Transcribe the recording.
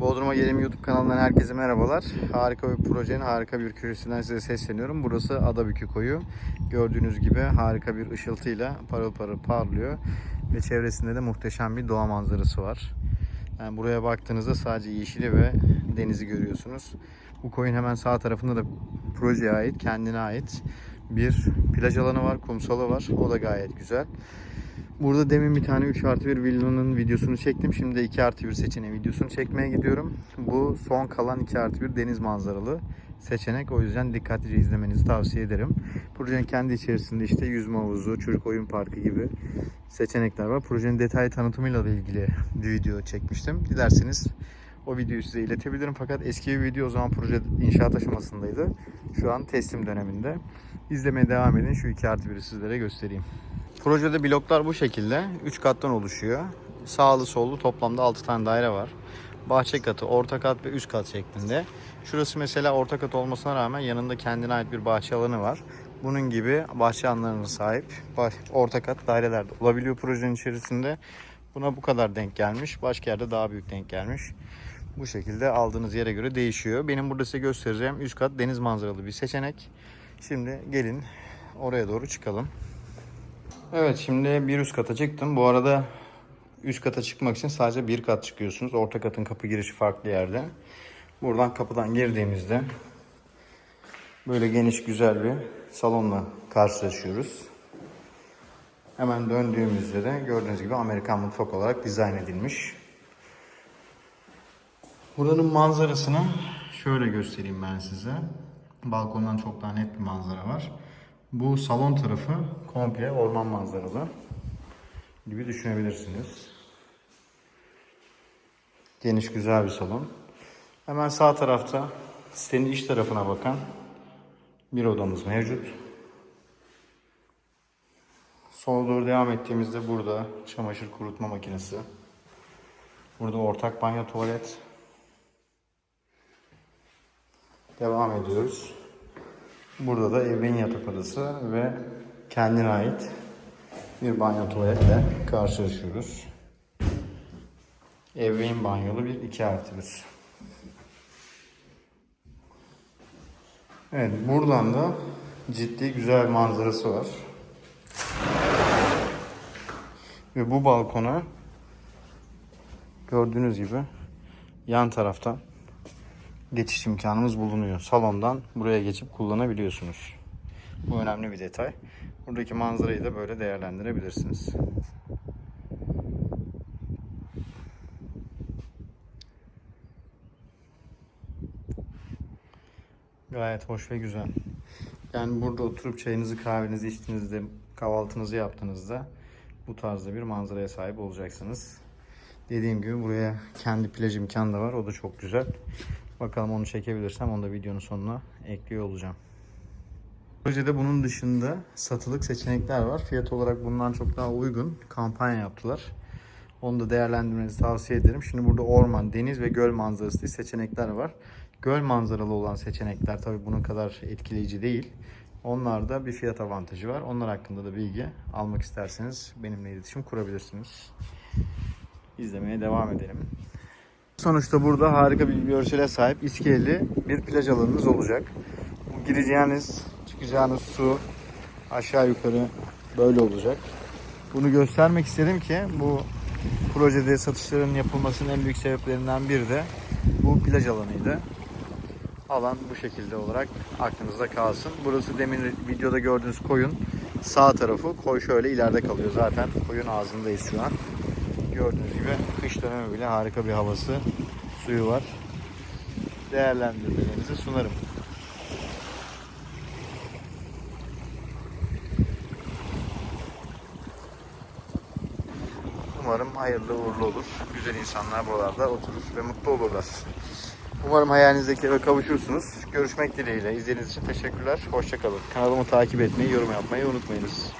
Bodrum'a Gelin YouTube kanalından herkese merhabalar. Harika bir projenin harika bir köşesinden size sesleniyorum. Burası Adabükü Koyu. Gördüğünüz gibi harika bir ışıltıyla parıl parıl parlıyor. Ve çevresinde de muhteşem bir doğa manzarası var. Yani buraya baktığınızda sadece yeşili ve denizi görüyorsunuz. Bu koyun hemen sağ tarafında da projeye ait, kendine ait bir plaj alanı var, kumsalı var. O da gayet güzel. Burada demin bir tane 3 artı 1 villanın videosunu çektim. Şimdi de 2 artı 1 seçeneği videosunu çekmeye gidiyorum. Bu son kalan 2 artı 1 deniz manzaralı seçenek. O yüzden dikkatlice izlemenizi tavsiye ederim. Projenin kendi içerisinde işte yüzme havuzu, çocuk oyun parkı gibi seçenekler var. Projenin detaylı tanıtımıyla da ilgili bir video çekmiştim. Dilerseniz o videoyu size iletebilirim. Fakat eski bir video o zaman proje inşaat aşamasındaydı. Şu an teslim döneminde. İzlemeye devam edin. Şu 2 artı 1'i sizlere göstereyim. Projede bloklar bu şekilde. 3 kattan oluşuyor. Sağlı sollu toplamda 6 tane daire var. Bahçe katı, orta kat ve üst kat şeklinde. Şurası mesela orta kat olmasına rağmen yanında kendine ait bir bahçe alanı var. Bunun gibi bahçe alanlarına sahip orta kat daireler de olabiliyor projenin içerisinde. Buna bu kadar denk gelmiş. Başka yerde daha büyük denk gelmiş. Bu şekilde aldığınız yere göre değişiyor. Benim burada size göstereceğim üst kat deniz manzaralı bir seçenek. Şimdi gelin oraya doğru çıkalım. Evet şimdi bir üst kata çıktım. Bu arada üst kata çıkmak için sadece bir kat çıkıyorsunuz. Orta katın kapı girişi farklı yerde. Buradan kapıdan girdiğimizde böyle geniş güzel bir salonla karşılaşıyoruz. Hemen döndüğümüzde de gördüğünüz gibi Amerikan mutfak olarak dizayn edilmiş. Buranın manzarasını şöyle göstereyim ben size. Balkondan çok daha net bir manzara var. Bu salon tarafı komple orman manzaralı gibi düşünebilirsiniz. Geniş güzel bir salon. Hemen sağ tarafta sitenin iç tarafına bakan bir odamız mevcut. Sola doğru devam ettiğimizde burada çamaşır kurutma makinesi. Burada ortak banyo tuvalet. Devam ediyoruz. Burada da ebeveyn yatak odası ve kendine ait bir banyo tuvaletle karşılaşıyoruz. Ebeveyn banyolu bir 2 artı 1. Evet buradan da ciddi güzel bir manzarası var. Ve bu balkona gördüğünüz gibi yan taraftan geçiş imkanımız bulunuyor. Salondan buraya geçip kullanabiliyorsunuz. Bu önemli bir detay. Buradaki manzarayı da böyle değerlendirebilirsiniz. Gayet hoş ve güzel. Yani burada oturup çayınızı kahvenizi içtiğinizde, kahvaltınızı yaptığınızda bu tarzda bir manzaraya sahip olacaksınız. Dediğim gibi buraya kendi plaj imkanı da var. O da çok güzel. Bakalım onu çekebilirsem onu da videonun sonuna ekliyor olacağım. Projede bunun dışında satılık seçenekler var. Fiyat olarak bundan çok daha uygun kampanya yaptılar. Onu da değerlendirmenizi tavsiye ederim. Şimdi burada orman, deniz ve göl manzarası diye seçenekler var. Göl manzaralı olan seçenekler tabii bunun kadar etkileyici değil. Onlarda bir fiyat avantajı var. Onlar hakkında da bilgi almak isterseniz benimle iletişim kurabilirsiniz. İzlemeye devam edelim. Sonuçta burada harika bir görsele sahip iskeleli bir plaj alanınız olacak. Gireceğiniz, çıkacağınız su aşağı yukarı böyle olacak. Bunu göstermek istedim ki bu projede satışların yapılmasının en büyük sebeplerinden biri de bu plaj alanıydı. Alan bu şekilde olarak aklınızda kalsın. Burası demin videoda gördüğünüz koyun sağ tarafı. Koy şöyle ileride kalıyor zaten. Koyun ağzındayız şu an. Gördüğünüz gibi kış dönemi bile harika bir havası, suyu var. Değerlendirmelerinizi sunarım. Umarım hayırlı uğurlu olur. Güzel insanlar buralarda oturur ve mutlu olurlar. Umarım hayalinizdeki eve kavuşursunuz. Görüşmek dileğiyle. İzlediğiniz için teşekkürler. Hoşçakalın. Kanalımı takip etmeyi, yorum yapmayı unutmayınız.